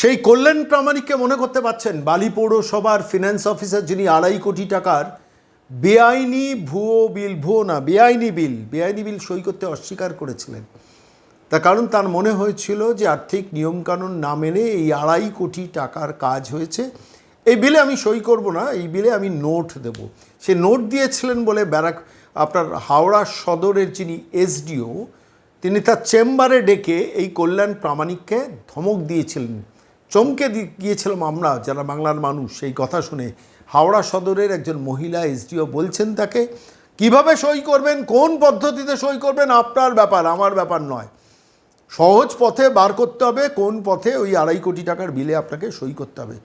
সেই কল্যাণ প্রামাণিককে মনে করতে পারছেন বালি পৌরসভার ফিনান্স অফিসার যিনি আড়াই কোটি টাকার বেআইনি ভুয়ো বিল, ভুয়ো না, বেআইনি বিল বেআইনি বিল সই করতে অস্বীকার করেছিলেন। তার কারণ তার মনে হয়েছিল যে আর্থিক নিয়মকানুন না মেনে এই আড়াই কোটি টাকার কাজ হয়েছে। এই বিলে আমি সই করব না, এই বিলে আমি নোট দেব। সে নোট দিয়েছিলেন বলে ব্যারাক, আপনার হাওড়া সদরের যিনি এসডিও, তিনি তার চেম্বারে ডেকে এই কল্যাণ প্রামাণিককে ধমক দিয়েছিলেন। চমকে গিয়েছিলাম আমরা যারা বাংলার মানুষ, সেই কথা শুনে হাওড়া সদরের একজন মহিলা এসডিও বলছেন তাকে, কীভাবে সই করবেন? কোন পদ্ধতিতে সই করবেন? আপনার ব্যাপার, আমার ব্যাপার নয়। সহজ পথে বার করতে হবে, কোন পথে ওই আড়াই কোটি টাকার বিলে আপনাকে সই করতে হবে।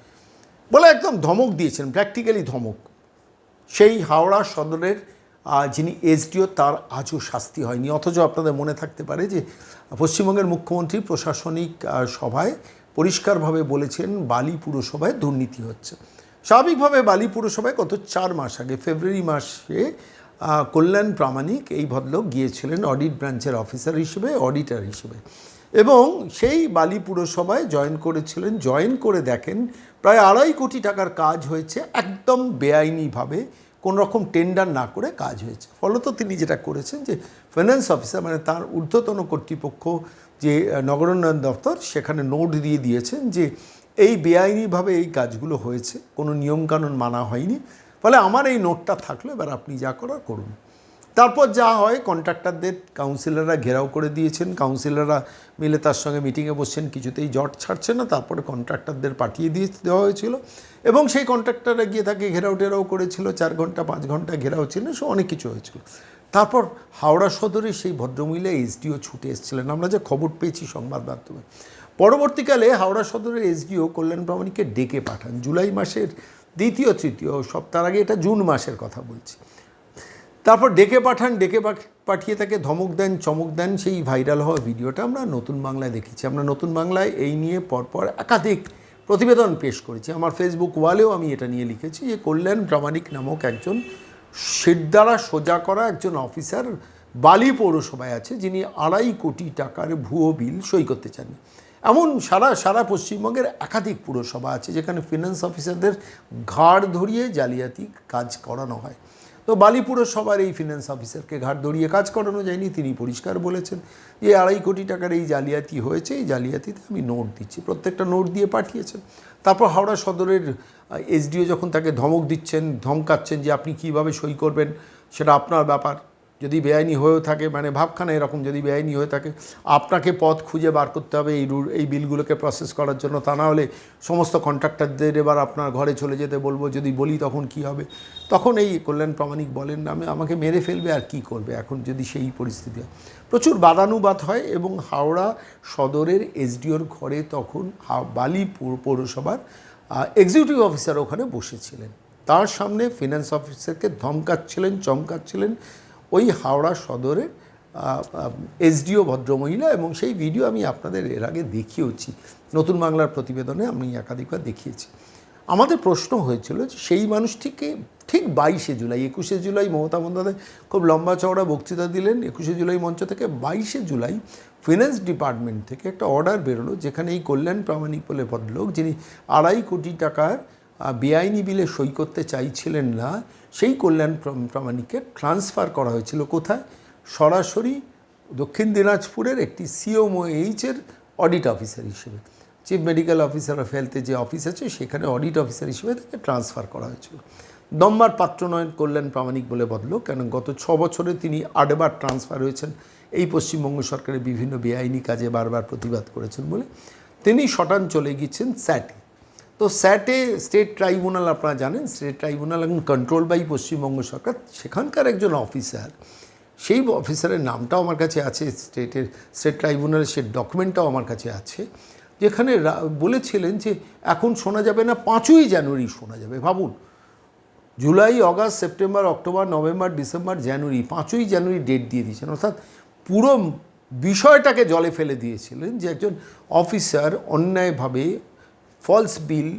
বলে একদম ধমক দিয়েছেন, প্র্যাকটিক্যালি ধমক। সেই হাওড়া সদরের যিনি এসডিও, তার আজও শাস্তি হয়নি। অথচ আপনাদের মনে থাকতে পারে যে, পশ্চিমবঙ্গের মুখ্যমন্ত্রী প্রশাসনিক সভায় পরিষ্কারভাবে বলেছেন বালি পুরসভায় দুর্নীতি হচ্ছে। স্বাভাবিকভাবে বালি পুরসভায় গত চার মাস আগে, ফেব্রুয়ারি মাসে কল্যাণ প্রামাণিক এই ভদ্রলোক গিয়েছিলেন অডিট ব্রাঞ্চের অফিসার হিসেবে, অডিটার হিসেবে। এবং সেই বালি পুরসভায় জয়েন করেছিলেন, জয়েন করে দেখেন, প্রায় আড়াই কোটি টাকার কাজ হয়েছে, একদম বেআইনিভাবে কোনো রকম টেন্ডার না করে কাজ হয়েছে। ফলত তিনি যেটা করেছেন যে ফাইন্যান্স অফিসার মানে তার ঊর্ধ্বতন কর্তৃপক্ষ যে নগরোন্নয়ন দপ্তর সেখানে নোট দিয়ে দিয়েছেন যে এই বেআইনিভাবে এই কাজগুলো হয়েছে, কোনো নিয়মকানুন মানা হয়নি। ফলে আমার এই নোটটা থাকল, এবার আপনি যা করার করুন। তারপর যা হয় কন্ট্রাক্টরদের কাউন্সিলররা ঘেরাও করে দিয়েছেন কাউন্সিলররা মিলে তার সঙ্গে মিটিংয়ে বসছেন, কিছুতেই জট ছাড়ছে না, তারপরে কন্ট্রাক্টরদের পাঠিয়ে দিয়ে দেওয়া হয়েছিল এবং সেই কন্ট্রাক্টররা গিয়ে তাকে ঘেরাও টেরাও করেছিল, চার ঘণ্টা, পাঁচ ঘণ্টা ঘেরাও ছিল, সে অনেক কিছু হয়েছিল। তারপর হাওড়া সদরে সেই ভদ্রমহিলা এসডিও ছুটে এসেছিলেন, আমরা যে খবর পেয়েছি সংবাদ মাধ্যমে। পরবর্তীকালে হাওড়া সদরের এসডিও কল্যাণ প্রামাণিককে ডেকে পাঠান, জুলাই মাসের দ্বিতীয় তৃতীয় সপ্তাহ আগে এটা জুন মাসের কথা বলছি। তারপর ডেকে পাঠান, ডেকে পাঠ- পাঠিয়ে তাকে ধমক দেন, চমক দেন। সেই ভাইরাল হওয়া ভিডিওটা আমরা নতুন বাংলায় দেখেছি। আমরা নতুন বাংলায় এই নিয়ে পরপর একাধিক প্রতিবেদন পেশ করেছি। আমার ফেসবুক ওয়ালেও আমি এটা নিয়ে লিখেছি যে, কল্যাণ প্রামাণিক নামক একজন দ্বারা সোজা করা একজন অফিসার বালি পৌরসভায় আছে, যিনি আড়াই কোটি টাকার ভুয়ো বিল সই করতে চান। এমন সারা সারা পশ্চিমবঙ্গের একাধিক পুরসভা আছে, যেখানে ফিনান্স অফিসারদের ঘাড় ধরিয়ে জালিয়াতি কাজ করানো হয়। তো বালিপুরের সবার এই ফিন্যান্স অফিসারকে ঘাট ধরিয়ে কাজ করানো যায়নি, তিনি পরিষ্কার বলেছেন যে আড়াই কোটি টাকার এই জালিয়াতি হয়েছে, এই জালিয়াতিতে আমি নোট দিচ্ছি, প্রত্যেকটা নোট দিয়ে পাঠিয়েছেন। তারপর হাওড়া সদরের এসডিও যখন তাকে ধমক দিচ্ছেন, ধমকাচ্ছেন যে আপনি কীভাবে সই করবেন, সেটা আপনার ব্যাপার। যদি বেআইনি হয়েও থাকে মানে ভাবখানা এরকম যদি বেআইনি হয়ে থাকে, আপনাকে পথ খুঁজে বার করতে হবে এই এই বিলগুলোকে প্রসেস করার জন্য। তা না হলে সমস্ত কন্ট্রাক্টরদের এবার আপনার ঘরে চলে যেতে বলব, যদি বলি তখন কি হবে? তখন এই কল্যাণ প্রামাণিক বলেন নামে আমাকে মেরে ফেলবে আর কি করবে এখন যদি সেই পরিস্থিতি হয়। প্রচুর বাদানুবাদ হয় এবং হাওড়া সদরের এসডিওর ঘরে তখন বালি পৌরসভার এক্সিকিউটিভ অফিসার ওখানে বসেছিলেন। তার সামনে ফিনান্স অফিসারকে ধমকাচ্ছিলেন, চমকাচ্ছিলেন ওই হাওড়া সদরের এসডিও ভদ্রমহিলা এবং সেই ভিডিও আমি আপনাদের এর আগে দেখিয়েছি নতুন বাংলার প্রতিবেদনে আমি একাধিকবার দেখিয়েছি। আমাদের প্রশ্ন হয়েছিল যে সেই মানুষটিকে ঠিক বাইশে জুলাই, একুশে জুলাই মমতা বন্দ্যোপাধ্যায় খুব লম্বা চওড়া বক্তৃতা দিলেন। একুশে জুলাই মঞ্চ থেকে বাইশে জুলাই ফিনান্স ডিপার্টমেন্ট থেকে একটা অর্ডার বেরোলো, যেখানে এই কল্যাণ প্রামাণিক বলে ভদ্রলোক, যিনি আড়াই কোটি টাকার বেআইনি বিলে সই করতে চাইছিলেন না, সেই কল্যাণ প্রামাণিককে ট্রান্সফার করা হয়েছিল কোথায়? সরাসরি দক্ষিণ দিনাজপুরের একটি সিওমোএইচের অডিট অফিসার হিসেবে। চিফ মেডিকেল অফিসার অফ হেলথে যে অফিস আছে, সেখানে অডিট অফিসার হিসেবে তাকে ট্রান্সফার করা হয়েছিল। দম্বার পাত্রনয়ন কল্যাণ প্রামাণিক বলে বদলো কেন গত ছ বছরে তিনি আটবার ট্রান্সফার হয়েছেন। এই পশ্চিমবঙ্গ সরকারের বিভিন্ন বেআইনি কাজে বারবার প্রতিবাদ করেছেন বলে তিনি শটান চলে গিয়েছেন স্যাটে। তো স্যাটে স্টেট ট্রাইব্যুনাল, আপনারা জানেন, স্টেট ট্রাইব্যুনাল এখন কন্ট্রোল বাই পশ্চিমবঙ্গ সরকার, সেখানকার একজন অফিসার সেই অফিসারের নামটাও আমার কাছে আছে, স্টেটের, স্টেট ট্রাইব্যুনালের সে ডকুমেন্টটাও আমার কাছে আছে, যেখানে বলেছিলেন যে এখন শোনা যাবে না, পাঁচই জানুয়ারি শোনা যাবে, ভাবুন। July, August, September, October, November, December, January, পাঁচই জানুয়ারি ডেট দিয়ে দিয়েছেন, অর্থাৎ পুরো বিষয়টাকে জলে ফেলে দিয়েছিলেন যে একজন অফিসার অন্যায়ভাবে ফলস বিল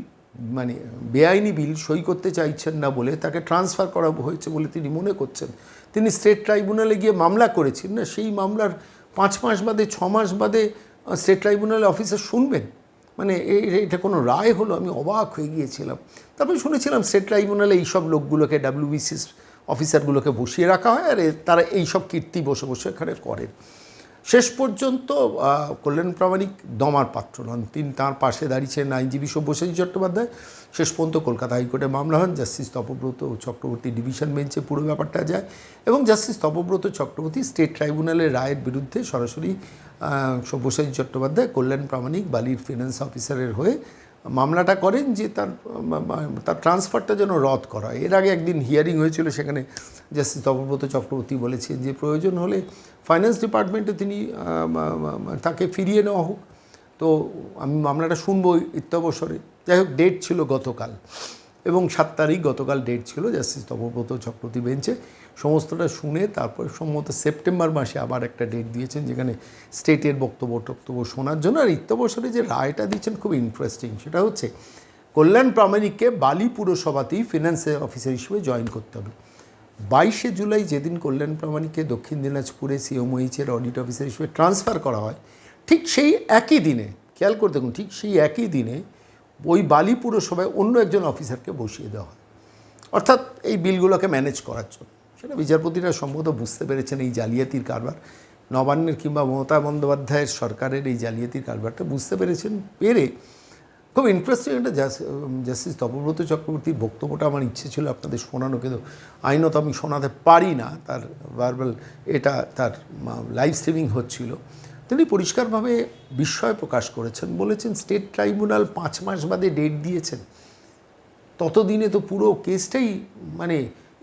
মানে বেআইনি বিল সই করতে চাইছেন না বলে তাকে ট্রান্সফার করা হয়েছে বলে তিনি মনে করছেন। তিনি স্টেট ট্রাইব্যুনালে গিয়ে মামলা করেছেন। না, সেই মামলার পাঁচ মাস বাদে, ছ মাস বাদে স্টেট ট্রাইব্যুনালে অফিসার শুনবেন। মানে এটা কোনো রায় হলো? আমি অবাক হয়ে গিয়েছিলাম। তারপরে শুনেছিলাম স্টেট ট্রাইব্যুনালে এইসব লোকগুলোকে ডাব্লিউবিসিএস অফিসারগুলোকে বসিয়ে রাখা হয় আর তারা এইসব কীর্তি বসে বসে এখানে করেন। শেষ পর্যন্ত কল্যাণ প্রামাণিক দমার পাত্র নন। তিনি তাঁর পাশে দাঁড়িয়েছেন আইনজীবী সব্যসাচী চট্টোপাধ্যায়। শেষ পর্যন্ত কলকাতা হাইকোর্টে মামলা হন। জাস্টিস তপব্রত চক্রবর্তী ডিভিশন বেঞ্চে পুরো ব্যাপারটা যায় এবং জাস্টিস তপব্রত চক্রবর্তী স্টেট ট্রাইব্যুনালের রায়ের বিরুদ্ধে সরাসরি সব্যসাচী চট্টোপাধ্যায় কল্যাণ প্রামাণিক বালির ফিনান্স অফিসারের হয়ে মামলাটা করেন যে তার তার ট্রান্সফারটা যেন রদ করা এর আগে একদিন হিয়ারিং হয়েছিল সেখানে জাস্টিস তপব্রত চক্রবর্তী বলেছেন যে প্রয়োজন হলে ফাইন্যান্স ডিপার্টমেন্টে তিনি তাকে ফিরিয়ে নেওয়া হোক। তো আমি মামলাটা শুনব ইত্যবসরে যাই হোক ডেট ছিল গতকাল। এবং সাত তারিখ গতকাল ডেট ছিল, জাস্টিস তপব্রত চক্রবর্তী বেঞ্চে। সমস্তটা শুনে তারপর সম্ভবত সেপ্টেম্বর মাসে আবার একটা ডেট দিয়েছেন, যেখানে স্টেটের বক্তব্য টক্তব্য শোনার জন্য। আর ইত্যবসরে যে রায়টা দিচ্ছেন খুব ইন্টারেস্টিং সেটা হচ্ছে, কল্যাণ প্রামাণিককে বালি পুরসভাতেই ফিনান্স অফিসার হিসেবে জয়েন করতে হবে। বাইশে জুলাই যেদিন কল্যাণ প্রামাণিককে দক্ষিণ দিনাজপুরে সিওমইচের অডিট অফিসার হিসেবে ট্রান্সফার করা হয়, ঠিক সেই একই দিনে, খেয়াল করে দেখুন, ঠিক সেই একই দিনে ওই বালি পুরসভায় অন্য একজন অফিসারকে বসিয়ে দেওয়া হয়। অর্থাৎ এই বিলগুলোকে ম্যানেজ করার জন্য। সেটা বিচারপতিরা সম্ভবত বুঝতে পেরেছেন এই জালিয়াতির কারবার। নবান্নের কিংবা মমতা বন্দ্যোপাধ্যায়ের সরকারের এই জালিয়াতির কারবারটা বুঝতে পেরেছেন, পেরে খুব ইন্টারেস্টিং একটা জাস- জাস্টিস তপব্রত চক্রবর্তীর বক্তব্যটা আমার ইচ্ছে ছিল আপনাদের শোনানো, কিন্তু আইনত আমি শোনাতে পারি না। তার ভার্বাল এটা তার লাইভ স্ট্রিমিং হচ্ছিল। তিনি পরিষ্কারভাবে বিস্ময় প্রকাশ করেছেন। বলেছেন, স্টেট ট্রাইব্যুনাল পাঁচ মাস বাদে ডেট দিয়েছেন। ততদিনে তো পুরো কেসটাই মানে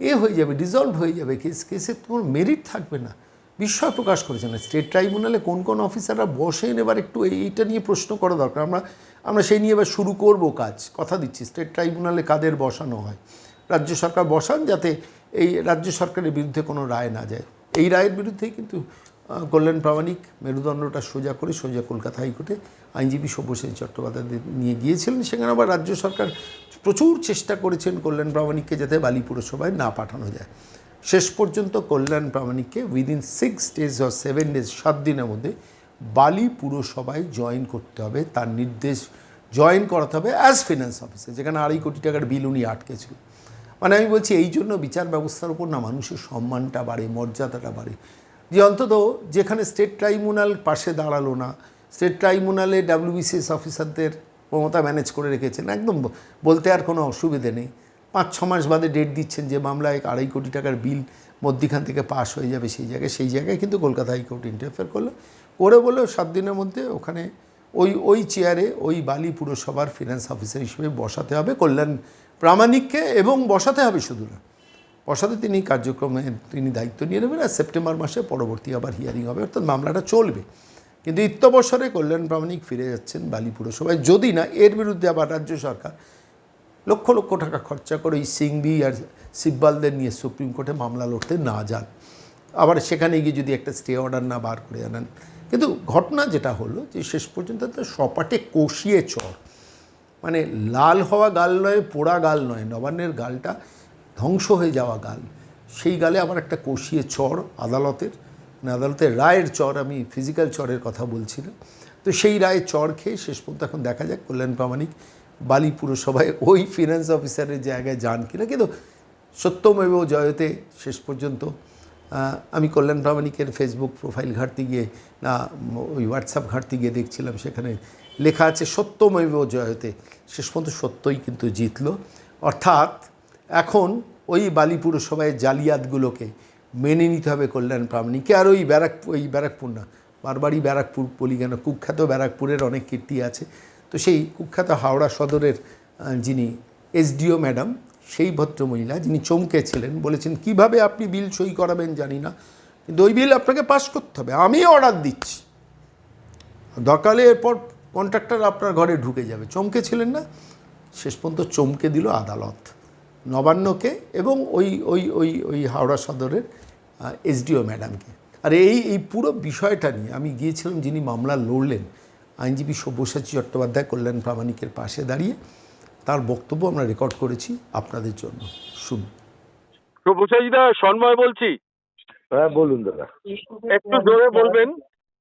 এ হয়ে যাবে ডিজলভ হয়ে যাবে কেস। কেসের কোনো মেরিট থাকবে না। বিস্ময় প্রকাশ করেছেন। স্টেট ট্রাইব্যুনালে কোন কোন অফিসাররা বসেন, এবার একটু এইটা নিয়ে প্রশ্ন করা দরকার। আমরা আমরা সেই নিয়ে এবার শুরু করব কাজ। কথা দিচ্ছি, স্টেট ট্রাইব্যুনালে কাদের বসানো হয়? রাজ্য সরকার বসান যাতে এই রাজ্য সরকারের বিরুদ্ধে কোনো রায় না যায়। এই রায়ের বিরুদ্ধেই কিন্তু কল্যাণ প্রামাণিক মেরুদণ্ডটা সোজা করে সোজা কলকাতা হাইকোর্টে আইনজীবী সব্যসাচী চট্টোপাধ্যায় নিয়ে গিয়েছিলেন। সেখানে আবার রাজ্য সরকার প্রচুর চেষ্টা করেছেন কল্যাণ প্রামাণিককে যাতে বালি পুরসভায় না পাঠানো যায়। শেষ পর্যন্ত Kalyan প্রামাণিককে within six days or seven days সাত দিনের মধ্যে বালি পুরসভায় জয়েন করতে হবে। তার নির্দেশ জয়েন করাতে হবে অ্যাজ ফিনান্স অফিসার যেখানে আড়াই কোটি টাকার বিল উনি আটকেছিল। মানে আমি বলছি, এই জন্য বিচার ব্যবস্থার উপর না মানুষের সম্মানটা বাড়ে, মর্যাদাটা বাড়ে। যে অন্তত যেখানে স্টেট ট্রাইব্যুনাল পাশে দাঁড়াল না স্টেট ট্রাইব্যুনালে ডাব্লিউবিসিএস অফিসারদের মমতা ম্যানেজ করে রেখেছেন, একদম বলতে আর কোনো অসুবিধে নেই। পাঁচ ছ মাস বাদে ডেট দিচ্ছেন যে মামলায় আড়াই কোটি টাকার বিল মধ্যিখান থেকে পাশ হয়ে যাবে সেই জায়গায় সেই জায়গায় কিন্তু কলকাতা হাইকোর্ট ইন্টারফেয়ার করল। করে বললেও সাত দিনের মধ্যে ওখানে ওই ওই চেয়ারে ওই বালি পুরসভার ফিনান্স অফিসার হিসেবে বসাতে হবে, কল্যাণ প্রামাণিককে, এবং বসাতে হবে শুধু না। বসাতে তিনি কার্যক্রমে তিনি দায়িত্ব নিয়ে নেবেন আর সেপ্টেম্বর মাসে পরবর্তী আবার হিয়ারিং হবে। অর্থাৎ মামলাটা চলবে। কিন্তু ইত্যবসরে কল্যাণ প্রামাণিক ফিরে যাচ্ছেন বালি পুরসভায়। যদি না, এর বিরুদ্ধে আবার রাজ্য সরকার লক্ষ লক্ষ টাকা খরচা করে এই সিংভি আর সিব্বালদের নিয়ে সুপ্রিম কোর্টে মামলা লড়তে না যান। আবার সেখানে গিয়ে যদি একটা স্টে অর্ডার না বার করে আনেন। কিন্তু ঘটনা যেটা হলো যে শেষ পর্যন্ত তো সপাটে কষিয়ে চড় মানে লাল হওয়া গাল নয়, পোড়া গাল নয়। নবান্নের গালটা ধ্বংস হয়ে যাওয়া গাল। সেই গালে আমার একটা কষিয়ে চর, আদালতের মানে আদালতের রায়ের চর, আমি ফিজিক্যাল চরের কথা বলছি না। তো সেই রায়ের চর খেয়ে শেষ পর্যন্ত এখন দেখা যাক, কল্যাণ প্রামাণিক বালি পুরসভায় ওই ফিনান্স অফিসারের জায়গায় যান কিনা। কিন্তু সত্যমেব জয়তে শেষ পর্যন্ত আমি কল্যাণ প্রামাণিকের ফেসবুক প্রোফাইল ঘাটতে গিয়ে, না, ওই হোয়াটসঅ্যাপ ঘাটতে গিয়ে দেখছিলাম, সেখানে লেখা আছে, সত্যমেব জয়তে। শেষ পর্যন্ত সত্যই কিন্তু জিতলো। অর্থাৎ এখন ওই বালি পুরসভায় জালিয়াতগুলোকে মেনে নিতে হবে কল্যাণ প্রামাণিককে। আর ওই ব্যারাক ওই ব্যারাকপুর না, বারবারই ব্যারাকপুর বলি কেন? কুখ্যাত ব্যারাকপুরের অনেক কীর্তি আছে। তো সেই কুখ্যাত হাওড়া সদরের যিনি এসডিও ম্যাডাম, সেই ভদ্রমহিলা, যিনি চমকেছিলেন, বলেছেন, কীভাবে আপনি বিল সই করাবেন জানি না, কিন্তু ওই বিল আপনাকে পাস করতে হবে, আমি অর্ডার দিচ্ছি। দরকার এরপর কন্ট্রাক্টর আপনার ঘরে ঢুকে যাবে। চমকে ছিলেন না? শেষ পর্যন্ত চমকে দিল আদালত। নবান্নকে এবং ওই ওই ওই ওই হাওড়া সদরের এসডিও ম্যাডামকে। আর এই এই পুরো বিষয়টা নিয়ে আমি গিয়েছিলাম যিনি মামলা লড়লেন আইনজীবী সব্যসাচী চট্টোপাধ্যায় কল্যাণ প্রামাণিকের পাশে দাঁড়িয়ে তার বক্তব্য আমরা রেকর্ড করেছি আপনাদের জন্য। শুনুন। প্রভুসাজিদা সন্ময় বলছি। হ্যাঁ বলুন দাদা। একটু জোরে বলবেন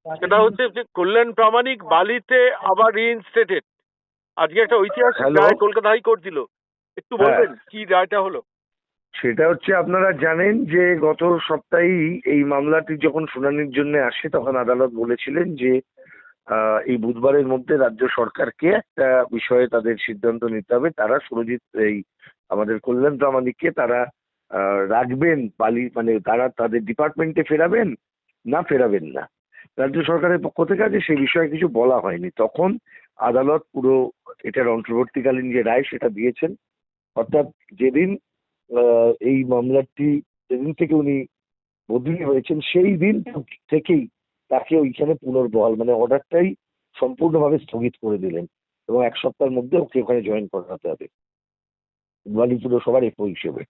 সেটা হচ্ছে যে কল্যাণ প্রামাণিক বালিতে আবার রিইনস্টেটেড আজকে একটা ঐতিহাসিক? রায় কলকাতা হাইকোর্ট দিল। একটু হ্যাঁ। বলবেন কি রায়টা হলো? সেটা হচ্ছে আপনারা জানেন যে গত সপ্তাহেই এই মামলাটি যখন শুনানির জন্য আসে তখন আদালত বলেছিলেন যে এই বুধবারের মধ্যে রাজ্য সরকারকে একটা বিষয়ে তাদের সিদ্ধান্ত নিতে হবে। তারা সুরজিৎ এই আমাদের কল্যাণ প্রামাণিককে তারা রাখবেন বালি মানে তারা তাদের ডিপার্টমেন্টে ফেরাবেন না ফেরাবেন না। রাজ্য সরকারের পক্ষ থেকে আছে সেই বিষয়ে কিছু বলা হয়নি। তখন আদালত পুরো এটার অন্তর্বর্তীকালীন যে রায় সেটা দিয়েছেন। অর্থাৎ যেদিন এই মামলাটি যেদিন থেকে উনি বদলি হয়েছেন সেই দিন থেকেই তাকে ওইখানে পুনর্বহাল মানে অর্ডারটাই সম্পূর্ণভাবে স্থগিত করে দিলেন এবং এক সপ্তাহের মধ্যে ওকে ওখানে জয়েন করাতে হবে। বালি পুরসভার এফও হিসেবে।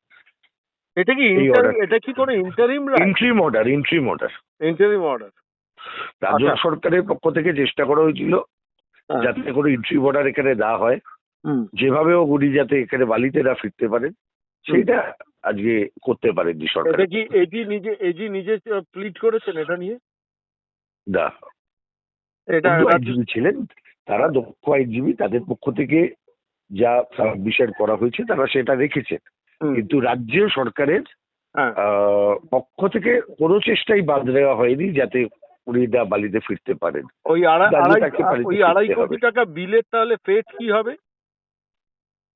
এটা কি এটা কি কোনো interim interim order interim order interim order রাজ্য আচ্ছা। সরকারের পক্ষ থেকে চেষ্টা করা হয়েছিল হ্যাঁ। যাতে করে ইন্ট্রিম অর্ডার এখানে দেওয়া হয়। যেভাবে ও যাতে এখানে বালিতে না ফিরতে পারেন সেটা আজকে করতে পারেননি সরকার। এটা কি এজি নিজে এজি নিজে প্লিট করেছেন এটা নিয়ে? না। এটা আইনজীবী ছিলেন তারা দক্ষ আইনজীবী তাদের পক্ষ থেকে যা বিষয় করা হয়েছে তারা সেটা রেখেছেন। কিন্তু রাজ্য সরকারের হ্যাঁ। পক্ষ থেকে কোনো চেষ্টাই বাদ দেওয়া হয়নি যাতে উড়িদা বালিতে ফিরতে পারেন। ওই আড়াই। কোটি টাকা বিলের তাহলে ফেট কি হবে?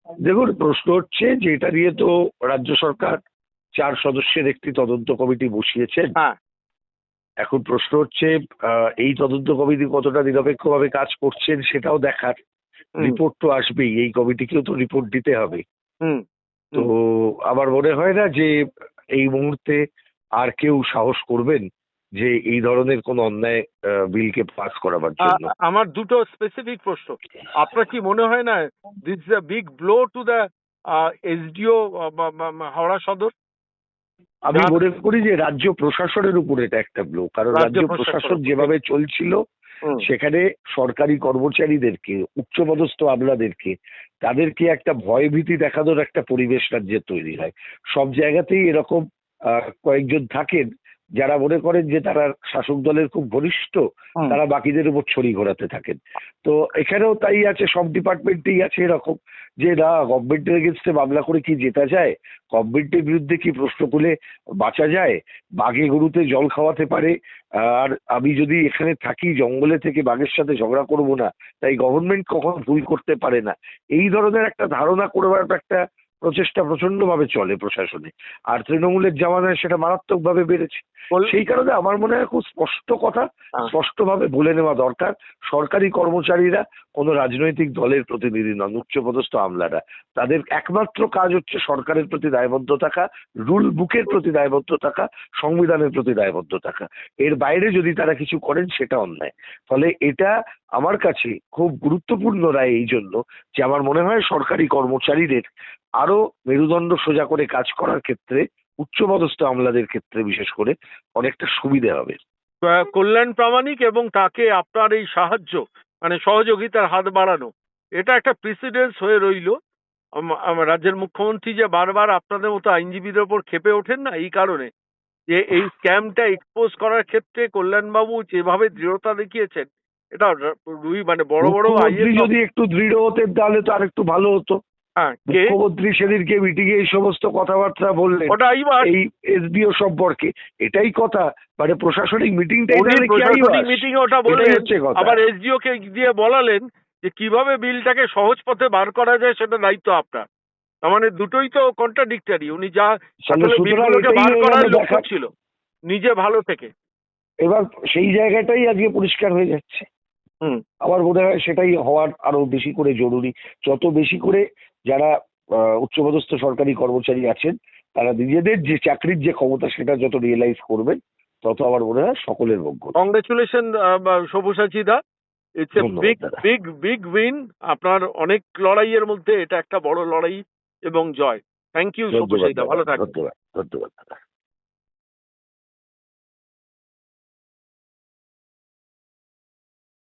দেখুন প্রশ্ন হচ্ছে যে এটা নিয়ে তো রাজ্য সরকার চার সদস্যের একটি তদন্ত কমিটি বসিয়েছেন। হ্যাঁ। এখন প্রশ্ন হচ্ছে আহ, এই তদন্ত কমিটি কতটা নিরপেক্ষভাবে কাজ করছেন সেটাও দেখার রিপোর্ট তো আসবেই এই কমিটিকেও তো রিপোর্ট দিতে হবে। হুম। তো আমার মনে হয় না যে এই মুহূর্তে আর কেউ সাহস করবেন যে এই ধরনের কোন অন্যায় বিলকে পাস করাবার জন্য? আমার দুটো স্পেসিফিক প্রশ্ন। আপনার কি মনে হয় না this is a big blow to the SDO Howrah Sadar? আমি মনে করি যে রাজ্য প্রশাসনের উপর এটা একটা ব্লো কারণ রাজ্য প্রশাসন, যেভাবে চলছিল সেখানে সরকারি কর্মচারীদেরকে উচ্চপদস্থ আমলাদেরকে তাদেরকে একটা ভয়ভীতি দেখানোর একটা পরিবেশ রাজ্যে তৈরি হয়। সব জায়গাতেই এরকম কয়েকজন থাকেন যারা মনে করেন যে তারা শাসক দলের খুব ঘনিষ্ঠ তারা বাকিদের উপর ছড়ি ঘোরাতে থাকেন। তো এখানেও তাই আছে সব ডিপার্টমেন্টেই আছে এরকম যে না গভর্নমেন্টের এগেনস্টে মামলা করে কি জেতা যায়? গভর্নমেন্টের বিরুদ্ধে কি প্রশ্ন তুলে বাঁচা যায়? বাঘে গরুতে জল খাওয়াতে পারে? আর আমি যদি এখানে থাকি জঙ্গলে থেকে বাঘের সাথে ঝগড়া করব না তাই গভর্নমেন্ট কখনো ভুল করতে পারে না। এই ধরনের একটা ধারণা করবার একটা প্রচেষ্টা প্রচণ্ড ভাবে চলে প্রশাসনে। আর তৃণমূলের জামানায় সেটা মারাত্মকভাবে বেড়েছে। সেই কারণে আমার মনে হয় খুব স্পষ্ট কথা হ্যাঁ। স্পষ্টভাবে বলে নেওয়া দরকার। সরকারি কর্মচারীরা কোনো রাজনৈতিক দলের প্রতিনিধি নন উচ্চপদস্থ আমলারা। তাদের একমাত্র কাজ হচ্ছে সরকারের প্রতি দায়বদ্ধ থাকা রুল বুকের প্রতি দায়বদ্ধ থাকা সংবিধানের প্রতি দায়বদ্ধ থাকা। এর বাইরে যদি তারা কিছু করেন সেটা অন্যায়। ফলে এটা আমার কাছে খুব গুরুত্বপূর্ণ রায় এই জন্য যে আমার মনে হয় সরকারি কর্মচারীদের আরও মেরুদণ্ড সোজা করে কাজ করার ক্ষেত্রে উচ্চপদস্থ আমলাদের ক্ষেত্রে বিশেষ করে অনেকটা সুবিধে হবে। কল্যাণ প্রামাণিক এবং তাকে আপনার এই সাহায্য মানে সহযোগিতার হাত বাড়ানো এটা একটা প্রেসিডেন্স হয়ে রইল। রাজ্যের মুখ্যমন্ত্রী যে বারবার আপনাদের মতো আইনজীবীদের ওপর খেপে ওঠেন না এই কারণে যে এই স্ক্যামটা এক্সপোজ করার ক্ষেত্রে কল্যাণবাবু যেভাবে দৃঢ়তা দেখিয়েছেন এটা রুই মানে বড় বড় যদি একটু দৃঢ় হতেন তাহলে তো আর একটু ভালো হতো। মুখ্যমন্ত্রী সেদিনকে মিটিং এই সমস্ত কথাবার্তা বললেন। এই এসডিও সম্পর্কে। এটাই কথা। মানে প্রশাসনিক আইবাস? মিটিং ওটা হচ্ছে আবার এসডিও কে দিয়ে বলালেন যে কীভাবে বিলটাকে সহজ পথে বার করা যায় সেটা দায়িত্ব আপনার। তার মানে দুটোই তো কন্ট্রাডিক্টরি উনি যা বার করার লক্ষ্য ছিল। নিজে ভালো থেকে। এবার সেই জায়গাটাই আজকে পরিষ্কার হয়ে যাচ্ছে। আমার মনে হয় সেটাই হওয়ার আরও বেশি করে জরুরি। যত বেশি করে যারা আহ, উচ্চপদস্থ সরকারি কর্মচারী আছেন তারা নিজেদের যে চাকরির যে ক্ষমতা সেটা যত রিয়েলাইজ করবেন তত আমার মনে হয় সকলের মঙ্গল congratulation Sabyasachi the it's a big big big win আপনার অনেক লড়াইয়ের মধ্যে এটা একটা বড় লড়াই এবং জয়। থ্যাংক ইউ দা ভালো থাকবেন। ধন্যবাদ ধন্যবাদ দাদা।